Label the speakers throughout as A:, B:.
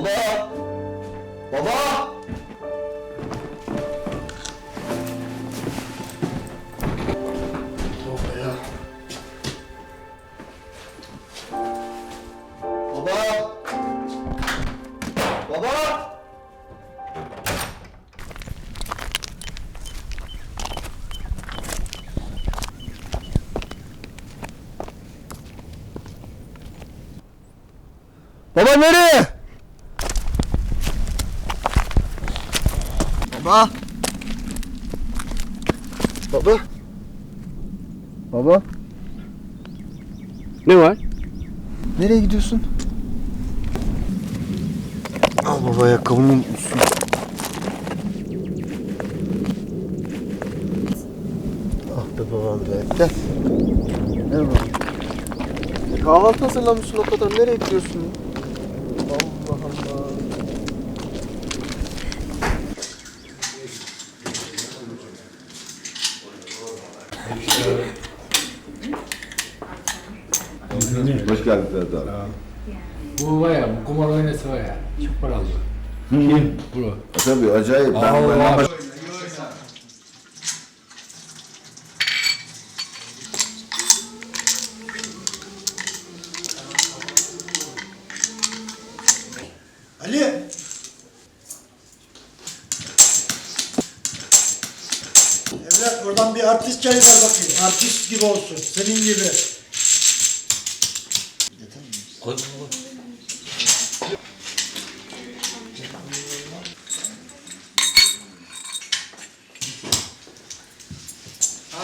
A: Baba! Baba! Baba! Baba! Baba nereye? Baba. Baba. Baba.
B: Ne var?
A: Nereye gidiyorsun? Al baba ayakkabımı unutmuşsun. Ah be babam be. Gel. Baba. E, Kahvaltı hazırlamışsın o kadar. Nereye gidiyorsun? Allah Allah.
C: Hoş geldin Ferdi abi.
D: Bu var ya, bu kumar oynası var ya, çok paralı. Kim? Bu.
C: Tabii acayip. Ben,
D: Allah.
C: ben baş...
E: Ali. Oradan bir artist çayı ver bakayım. Artist gibi olsun. Senin gibi.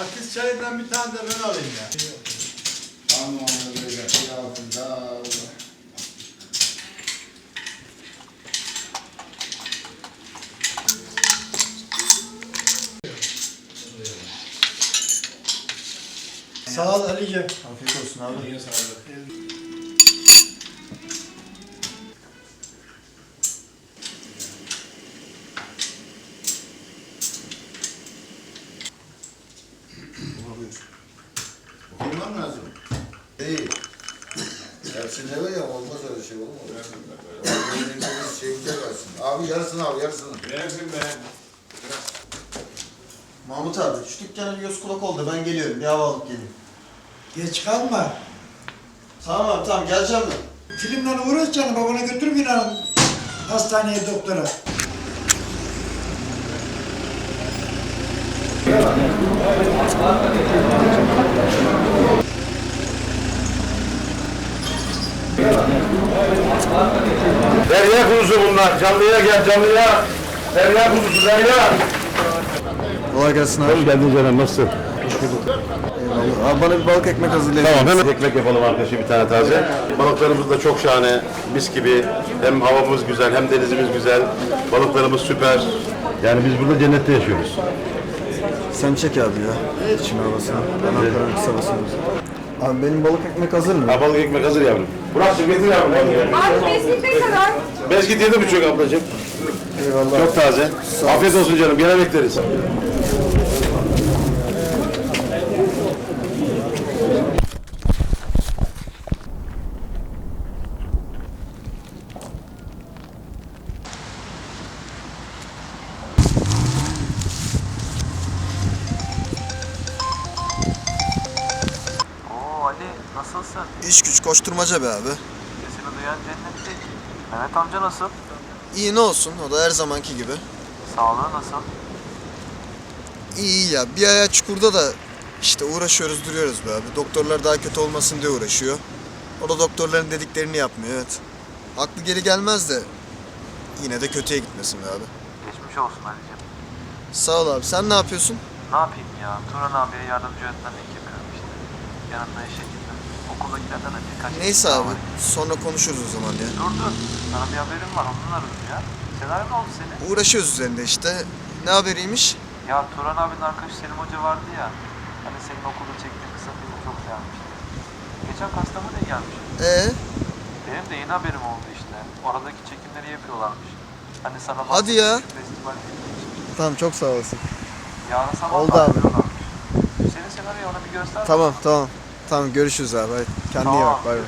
E: Artist çayından bir tane de ben alayım ya. Sağ ol Ali'ciğim.
A: Afiyet olsun abi.
C: Bilmem lazım. İyi. Ersin eve ya olmaz öyle şey olur mu? Şeyinde versin. Abi yarısını al yarısını.
A: Mahmut abi şu dükkana bir göz kulak ol da ben geliyorum. Bir hava alıp geleyim.
E: Geç kalma.
A: Tamam tamam geleceğim ben.
E: Filmle uğraş canım babana götür bir an hastaneye doktora.
B: Derya kuzusu bunlar. Canlıya gel canlıya. Derya kuzusu derya.
A: Kolay gelsin abi.
B: Hoş geldin canım nasılsın?
A: Abi bana bir balık ekmek hazırlayın.
B: Tamam hemen ekmek yapalım arkadaşım bir tane taze. Balıklarımız da çok şahane. Mis gibi. Hem havamız güzel hem denizimiz güzel. Balıklarımız süper. Yani biz burada cennette yaşıyoruz.
A: Sen çek abi ya. İçim havasına. Ben Ankara'nın kısa basıyoruz. Abi benim balık ekmek hazır mı?
B: Ha, balık ekmek hazır yavrum. Burak'cığım getir yavrum.
F: Abi mezgit ne kadar?
B: Mezgit yedi buçuk ablacığım.
A: Eyvallah.
B: Çok taze. Afiyet olsun canım. Gene bekleriz.
G: Nasılsın?
A: İş güç koşturmaca be abi.
G: Sesini duyan cennetti. Mehmet amca nasıl?
A: İyi ne olsun o da her zamanki gibi.
G: Sağlığı nasıl?
A: İyi iyi ya bir ayağı çukurda da işte uğraşıyoruz duruyoruz be abi. Doktorlar daha kötü olmasın diye uğraşıyor. O da doktorların dediklerini yapmıyor evet. Aklı geri gelmez de yine de kötüye gitmesin be abi.
G: Geçmiş olsun Ali'ciğim.
A: Sağ ol abi sen ne yapıyorsun?
G: Ne yapayım ya? Turan abiye yardımcı öğretmenlik yapıyorum işte. Yanında işe gittim. Okuldakilerden de birkaç
A: Neyse abi sonra konuşuruz o zaman ya.
G: Dur dur. Sana bir haberim var. Ondan aradım ya. Senaryo ne oldu senin?
A: Uğraşıyoruz üzerinde işte. Ne haberiymiş?
G: Ya Turan abinin arkadaşı Selim Hoca vardı ya. Hani senin okulda çektiğin kısa filmi çok beğenmişti. Geçen Kastamonu'ya gelmiş.
A: Ee,
G: Benim de yeni haberim oldu işte. Oradaki çekimleri yapıyorlarmış. Hani sana
A: Hadi ya.
G: Festival filmi için.
A: tamam çok sağ olasın.
G: Yarın sabah
A: Oldu
G: da
A: abi.
G: Senin senaryoyu ona bir göster.
A: Tamam tamam. Tamam görüşürüz abi. Hadi. Kendine tamam. iyi bak. Bay bay.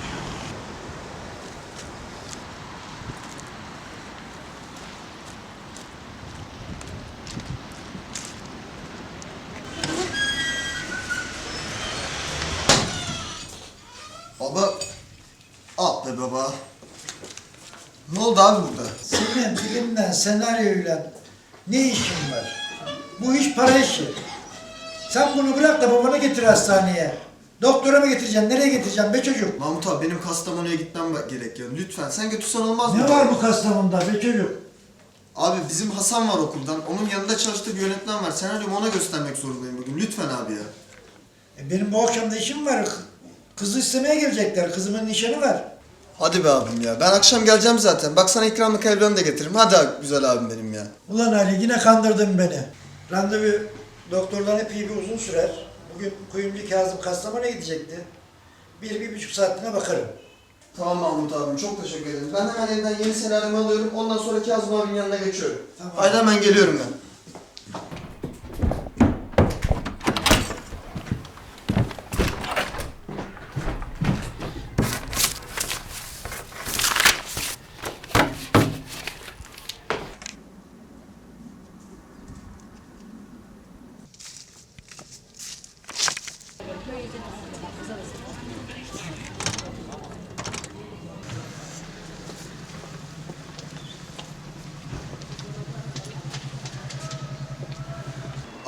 G: Baba.
A: Al be baba. Ne oldu abi burada?
E: Senin bilimden, senaryoyla ne işin var? Bu iş para işi. Sen bunu bırak da babana getir hastaneye. Doktora mı getireceksin? Nereye getireceksin be çocuk?
A: Mahmut abi benim Kastamonu'ya gitmem gerekiyor. Lütfen sen götürsen olmaz mı?
E: Ne var bu Kastamonu'da be çocuk?
A: Abi bizim Hasan var okuldan. Onun yanında çalıştığı bir yönetmen var. Senaryomu ona göstermek zorundayım bugün. Lütfen abi ya.
E: E benim bu akşam da işim var. Kızı istemeye gelecekler. Kızımın nişanı var.
A: Hadi be abim ya. Ben akşam geleceğim zaten. Bak sana ikramlık evlerini de getiririm. Hadi abi, güzel abim benim ya.
E: Ulan Ali yine kandırdın beni. Randevu doktordan epey bir uzun sürer. Bugün kuyumcu Kazım Kastamonu'ya gidecekti. Bir, bir buçuk saatine bakarım.
A: Tamam Mahmut abim çok teşekkür ederim. Ben hemen evden yeni senaryomu alıyorum. Ondan sonra Kazım abinin yanına geçiyorum.
E: Tamam.
A: Haydi hemen geliyorum ben.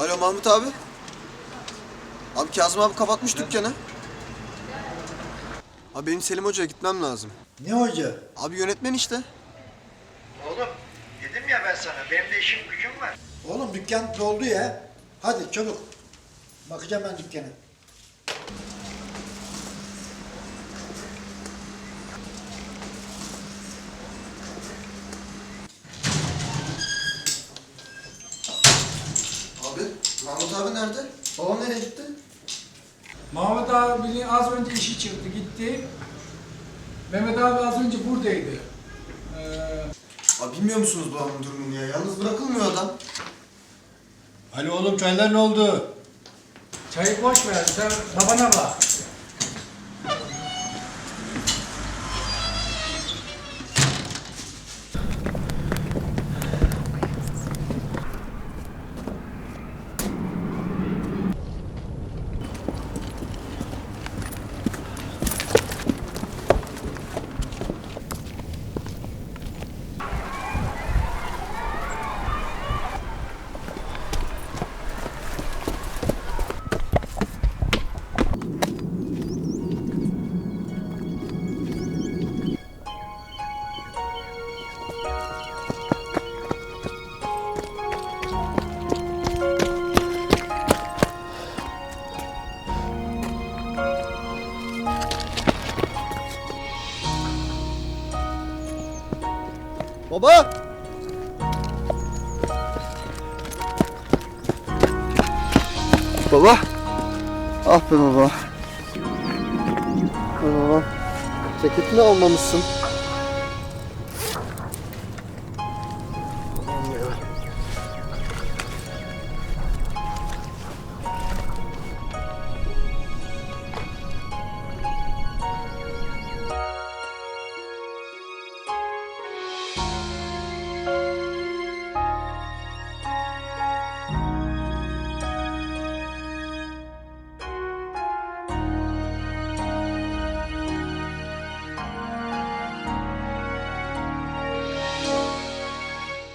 A: Alo Mahmut abi. Abi Kazım abi kapatmış dükkanı. Abi benim Selim Hoca'ya gitmem lazım.
E: Ne hoca?
A: Abi yönetmen işte.
E: Oğlum dedim ya ben sana benim de işim gücüm var. Oğlum dükkan doldu ya. Hadi çabuk. Bakacağım ben dükkana.
A: Abi Mahmut abi nerede? Babam nereye gitti?
D: Mahmut abinin az önce işi çıktı gitti. Mehmet abi az önce buradaydı. Ee,
A: Abi bilmiyor musunuz babamın durumunu ya? Yalnız bırakılmıyor adam.
E: Ali oğlum çaylar ne oldu?
D: çayı boş ver sen babana bak.
A: Baba! Baba! Ah be baba. Baba. Ceketini almamışsın.